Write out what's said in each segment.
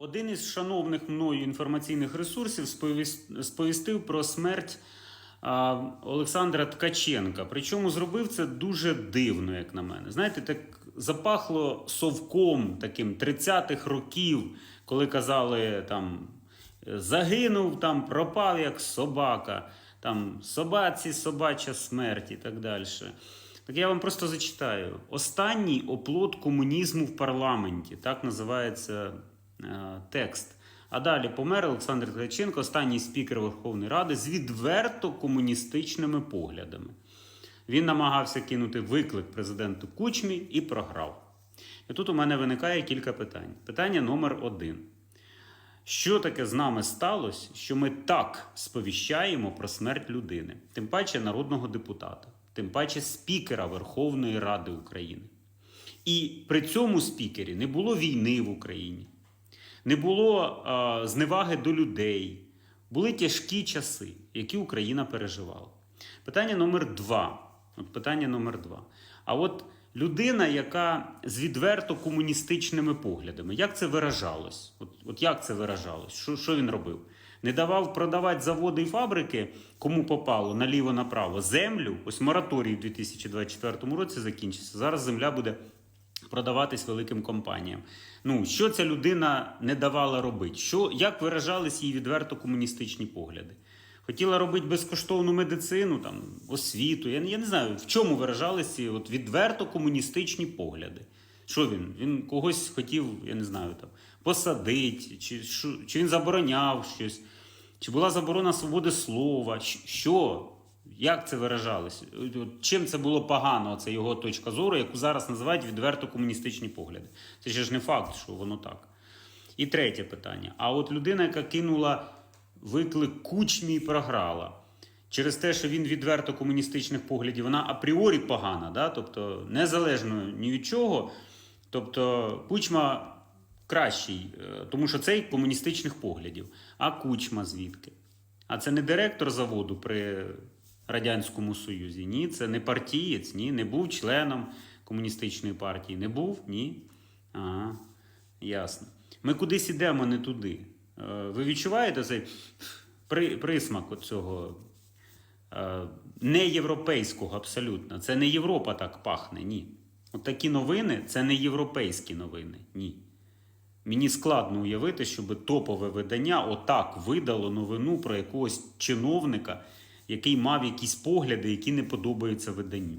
Один із шановних мною інформаційних ресурсів сповістив про смерть Олександра Ткаченка. Причому зробив це дуже дивно, як на мене. Знаєте, так запахло совком таким 30-х років, коли казали там загинув, там пропав як собака, там собаці, собача смерть і так далі. Так я вам просто зачитаю. Останній оплот комунізму в парламенті, так називається текст. А далі помер Олександр Ткаченко, останній спікер Верховної Ради з відверто комуністичними поглядами. Він намагався кинути виклик президенту Кучмі і програв. І тут у мене виникає кілька питань. Питання номер один. Що таке з нами сталося, що ми так сповіщаємо про смерть людини, тим паче народного депутата, тим паче спікера Верховної Ради України. І при цьому спікері не було війни в Україні, не було е, зневаги до людей, були тяжкі часи, які Україна переживала. Питання номер два. От питання номер два. А от людина, яка з відверто комуністичними поглядами, як це виражалось? От, от як це виражалось? Що, що він робив? Не давав продавати заводи і фабрики, кому попало наліво-направо землю. Ось мораторій в 2024 році закінчився. Зараз земля буде продаватись великим компаніям. Ну, що ця людина не давала робити? Що, як виражались її відверто комуністичні погляди? Хотіла робити безкоштовну медицину, там, освіту. Я, я не знаю, в чому виражались ці от відверто комуністичні погляди. Що він? Він когось хотів, я не знаю, там, посадити, чи, що, чи він забороняв щось, чи була заборона свободи слова, що? Як це виражалось? Чим це було погано, це його точка зору, яку зараз називають відверто комуністичні погляди. Це ще ж не факт, що воно так. І третє питання. А от людина, яка кинула виклик кучмі і програла. Через те, що він відверто комуністичних поглядів, вона апріорі погана, да? тобто незалежно ні від чого. Тобто Кучма кращий, е, тому що цей комуністичних поглядів. А Кучма звідки? А це не директор заводу при Радянському Союзі. Ні, це не партієць, ні, не був членом комуністичної партії. Не був? Ні. Ага, ясно. Ми кудись ідемо не туди. Е, Ви відчуваєте цей при, присмак цього е, неєвропейського абсолютно. Це не Європа так пахне, ні. От такі новини це не європейські новини. Ні. Мені складно уявити, щоб топове видання отак видало новину про якогось чиновника, який мав якісь погляди, які не подобаються виданню.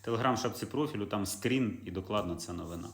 Телеграм шапці профілю, там скрін і докладно ця новина.